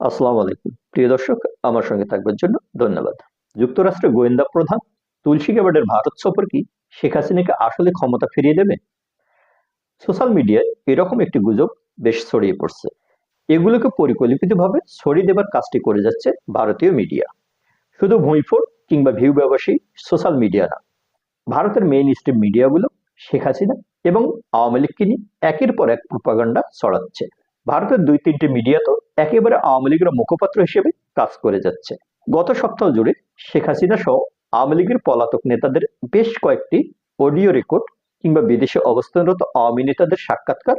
আসসালামু আলাইকুম। প্রিয় দর্শক, আমার সঙ্গে থাকবার জন্য ধন্যবাদ। যুক্তরাষ্ট্রের গোয়েন্দা প্রধান তুলসী গ্যাবার্ডের ভারত সফর কি শেখ হাসিনাকে আসলে ক্ষমতা ফিরিয়ে দেবে? সোশ্যাল মিডিয়ায় এরকম একটি গুজব বেশ ছড়িয়ে পড়ছে। এগুলোকে পরিকল্পিতভাবে ছড়িয়ে দেবার কাজটি করে যাচ্ছে ভারতীয় মিডিয়া। শুধু ভুঁইফোর কিংবা ভিউ ব্যবসায়ী সোশ্যাল মিডিয়া না, ভারতের মেইন স্ট্রিম মিডিয়াগুলো শেখ হাসিনা এবং আওয়ামী লীগকে নিয়ে একের পর এক প্রোপাগান্ডা ছড়াচ্ছে। ভারতের দুই তিনটি মিডিয়া তো একেবারে আওয়ামী লীগের মুখপাত্র হিসেবে কাজ করে যাচ্ছে। গত সপ্তাহ জুড়ে শেখ হাসিনা সহ আওয়ামী লীগের পলাতক নেতাদের বেশ কয়েকটি অডিও রেকর্ড কিংবা বিদেশে অবস্থানরত আওয়ামী নেতাদের সাক্ষাৎকার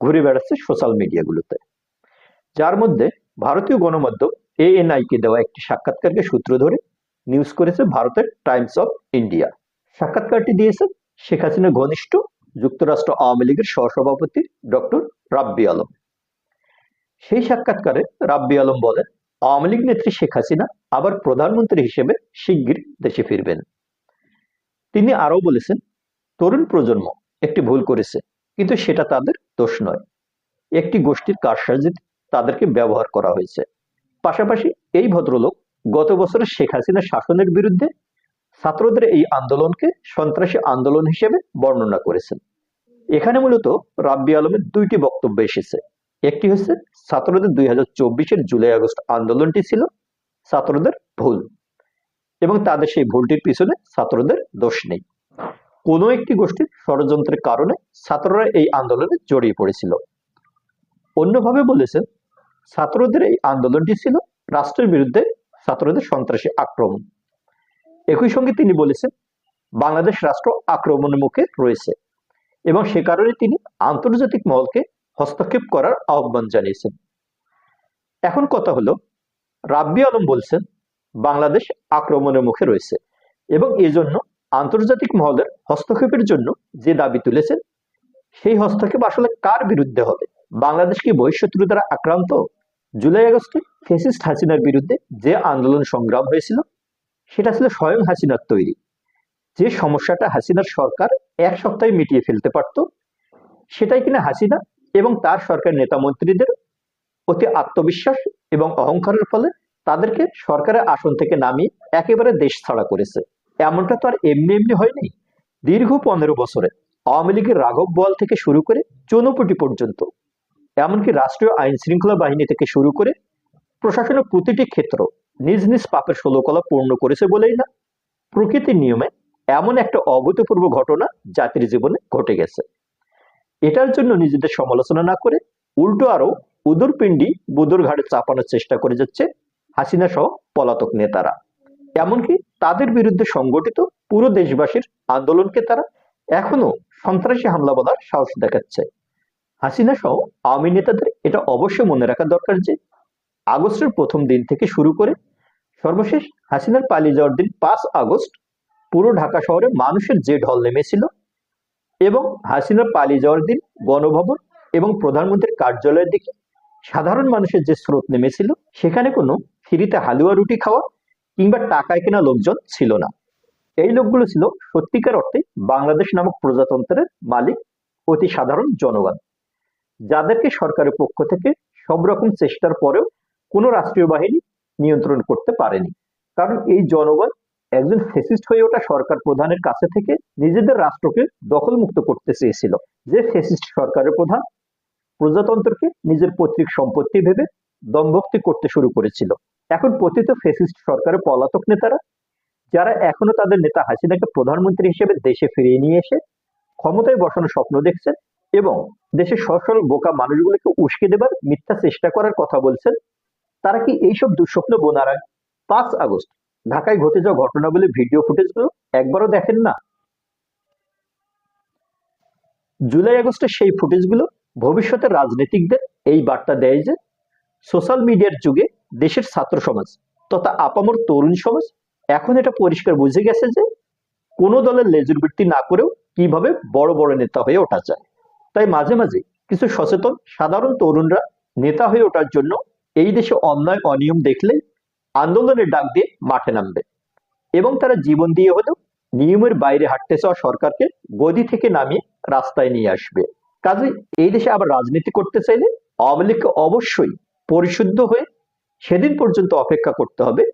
ঘুরে বেড়াচ্ছে সোশ্যাল মিডিয়াগুলোতে। যার মধ্যে ভারতীয় গণমাধ্যম এএনআই কে দেওয়া একটি সাক্ষাৎকারকে সূত্র ধরে নিউজ করেছে ভারতের টাইমস অফ ইন্ডিয়া। সাক্ষাৎকারটি দিয়েছে শেখ হাসিনা ঘনিষ্ঠ যুক্তরাষ্ট্র আওয়ামী লীগের সহসভাপতি ডক্টর রাব্বি আলম। সেই সাক্ষাৎকারে রাব্বি আলম বলেন, আওয়ামী লীগ নেত্রী শেখ হাসিনা আবার প্রধানমন্ত্রী হিসেবে শিগগির দেশে ফিরবেন। তিনি আরও বলেছেন, তরুণ প্রজন্ম একটি ভুল করেছে, কিন্তু সেটা তাদের দোষ নয়। একটি গোষ্ঠীর কারসাজিতে তাদেরকে ব্যবহার করা হয়েছে। পাশাপাশি এই ভদ্রলোক গত বছরের শেখ হাসিনা শাসনের বিরুদ্ধে ছাত্রদের এই আন্দোলনকে সন্ত্রাসী আন্দোলন হিসেবে বর্ণনা করেছেন। এখানে মূলত রাব্বি আলমের দুইটি বক্তব্য এসেছে। একটি হচ্ছে ছাত্রদের দুই হাজার চব্বিশের জুলাই আগস্ট আন্দোলনটি ছিল ছাত্রদের ভুল। এবং তাদের সেই ভুলটির পিছনে ছাত্রদের দোষ নেই। কোনো একটি গোষ্ঠীর ষড়যন্ত্রের কারণে ছাত্ররা এই আন্দোলনে জড়িয়ে পড়েছিল। অন্যভাবে বলেছেন ছাত্রদের এই আন্দোলনটি ছিল রাষ্ট্রের বিরুদ্ধে ছাত্রদের সন্ত্রাসী আক্রমণ। একই সঙ্গে তিনি বলেছেন, বাংলাদেশ রাষ্ট্র আক্রমণের মুখে রয়েছে এবং সে কারণে তিনি আন্তর্জাতিক মহলকে হস্তক্ষেপ করার আহ্বান জানিয়েছেন। এখন কথা হলো, রাব্বি আলম বলছেন, বাংলাদেশ আক্রমণের মুখে রয়েছে এবং এজন্য আন্তর্জাতিক মহলের হস্তক্ষেপের জন্য যে দাবি তুলেছেন, সেই হস্তক্ষেপ আসলে কার বিরুদ্ধে হবে? বাংলাদেশ কি বহিঃশত্রু দ্বারা আক্রান্ত? জুলাই আগস্টে ফেসিস্ট হাসিনার বিরুদ্ধে যে আন্দোলন সংগ্রাম হয়েছিল, সেটা ছিল স্বয়ং হাসিনার তৈরি। যে সমস্যাটা হাসিনার সরকার এক সপ্তাহে মিটিয়ে ফেলতে পারত, সেটাই কিনা হাসিনা এবং তার সরকার নেতা মন্ত্রীদের অতি আত্মবিশ্বাস এবং অহংকারের ফলে তাদেরকে সরকারের আসন থেকে নামিয়ে একেবারে দেশ ছাড়া করেছে। এমনটা তো আর এমনি এমনি হয়নি। দীর্ঘ পনেরো বছরে আওয়ামী লীগের রাঘব বল থেকে শুরু করে চৌনপটি পর্যন্ত, এমনকি রাষ্ট্রীয় আইন শৃঙ্খলা বাহিনী থেকে শুরু করে প্রশাসনের প্রতিটি ক্ষেত্র নিজ নিজ পাপের ষোলকলা পূর্ণ করেছে বলেই না। প্রকৃতির নিয়মে এমন একটা অভূতপূর্ব ঘটনা জাতির জীবনে ঘটে গেছে। এটার জন্য নিজেদের সমালোচনা না করে উল্টো আরও উদুর পিণ্ডি বুদুর ঘাটে চাপানোর চেষ্টা করে যাচ্ছে হাসিনা সহ পলাতক নেতারা। এমনকি তাদের বিরুদ্ধে সংগঠিত পুরো দেশবাসীর আন্দোলনকে তারা এখনও সন্ত্রাসী হামলা বলার সাহস দেখাচ্ছে। হাসিনা সহ আওয়ামী নেতাদের এটা অবশ্যই মনে রাখা দরকার যে আগস্টের প্রথম দিন থেকে শুরু করে সর্বশেষ হাসিনার পালিয়ে যাওয়ার দিন পাঁচ আগস্ট পুরো ঢাকা শহরে মানুষের যে ঢল নেমেছিল। এবং হাসিনা পালিয়ে যাওয়ার দিন গণভবন এবং প্রধানমন্ত্রীর কার্যালয়ের দিকে সাধারণ মানুষের যে স্রোত নেমেছিল, সেখানে কোনো ফিরিতে হালুয়া রুটি খাওয়া কিংবা টাকায় কেনা লোকজন ছিল না। এই লোকগুলো ছিল সত্যিকার অর্থে বাংলাদেশ নামক প্রজাতন্ত্রের মালিক, অতি সাধারণ জনগণ। যাদেরকে সরকারের পক্ষ থেকে সব রকম চেষ্টার পরেও কোনো রাষ্ট্রীয় বাহিনী নিয়ন্ত্রণ করতে পারেনি। কারণ এই জনগণ একজন ফেসিস্ট হয়ে ওঠা সরকার প্রধানের কাছে থেকে নিজেদের রাষ্ট্রকে দখলমুক্ত করতে চেয়েছিল। যে ফেসিস্ট সরকারের প্রধান প্রজাতন্ত্রকে নিজের পৈতৃক সম্পত্তি ভেবে দমভক্তি করতে শুরু করেছিল। এখন পতিত ফেসিস্ট সরকারের পলাতক নেতারা, যারা এখনও তাদের নেতা হাসিনাকে প্রধানমন্ত্রী হিসেবে দেশে ফিরিয়ে নিয়ে এসে ক্ষমতায় বসানোর স্বপ্ন দেখছেন এবং দেশের সসল বোকা মানুষগুলোকে উস্কে দেবার মিথ্যা চেষ্টা করার কথা বলছেন, তারা কি এইসব দুঃস্বপ্ন বোনার পাঁচ আগস্ট ঢাকায় ঘটে যাওয়া ঘটনাগুলি ভিডিও ফুটেজগুলো একবারও দেখেন না। জুলাই আগস্টের সেই ফুটেজগুলো ভবিষ্যতের রাজনীতিকদের এই বার্তা দেয় যে, সোশ্যাল মিডিয়ার যুগে দেশের ছাত্র সমাজ তথা আপামর তরুণ সমাজ এখন এটা পরিষ্কার বুঝে গেছে যে, কোনো দলের লেজুর বৃত্তি না করেও কীভাবে বড় বড় নেতা হয়ে ওঠা যায়। তাই মাঝে মাঝে কিছু সচেতন সাধারণ তরুণরা নেতা হয়ে ওঠার জন্য এই দেশে অন্যায় অনিয়ম দেখলে আন্দোলনের ডাক দিয়ে মাঠে নামবে। এবং তারা জীবন দিয়ে হলেও নিয়মের বাইরে হাঁটতে চাওয়া সরকারকে গদি থেকে নামিয়ে রাস্তায় নিয়ে আসবে। কাজে এই দেশে আবার রাজনীতি করতে চাইলে আওয়ামী লীগকে অবশ্যই পরিশুদ্ধ হয়ে সেদিন পর্যন্ত অপেক্ষা করতে হবে।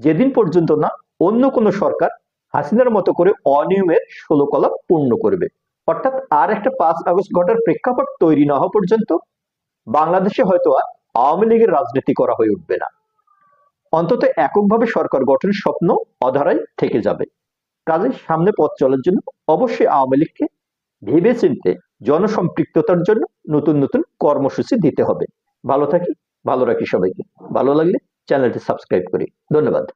যেদিন পর্যন্ত না, অন্য কোনো সরকার হাসিনার মতো করে অনিয়মের ষোলো কলা পূর্ণ করবে। অর্থাৎ আর একটা পাঁচ আগস্ট ঘটার প্রেক্ষাপট তৈরি না হওয়া পর্যন্ত বাংলাদেশে হয়তো আর আওয়ামী লীগের রাজনীতি করা হয়ে উঠবে না। অন্তত এককভাবে সরকার গঠনের স্বপ্ন অধারায় থেকে যাবে। কাজে সামনে পথ চলার জন্য অবশ্যই আওয়ামী লীগকে ভেবে চিনতে জনসম্পৃক্ততার জন্য নতুন নতুন কর্মসূচি দিতে হবে। ভালো থাকি, ভালো রাখি সবাইকে। ভালো লাগলে চ্যানেলটি সাবস্ক্রাইব করি। ধন্যবাদ।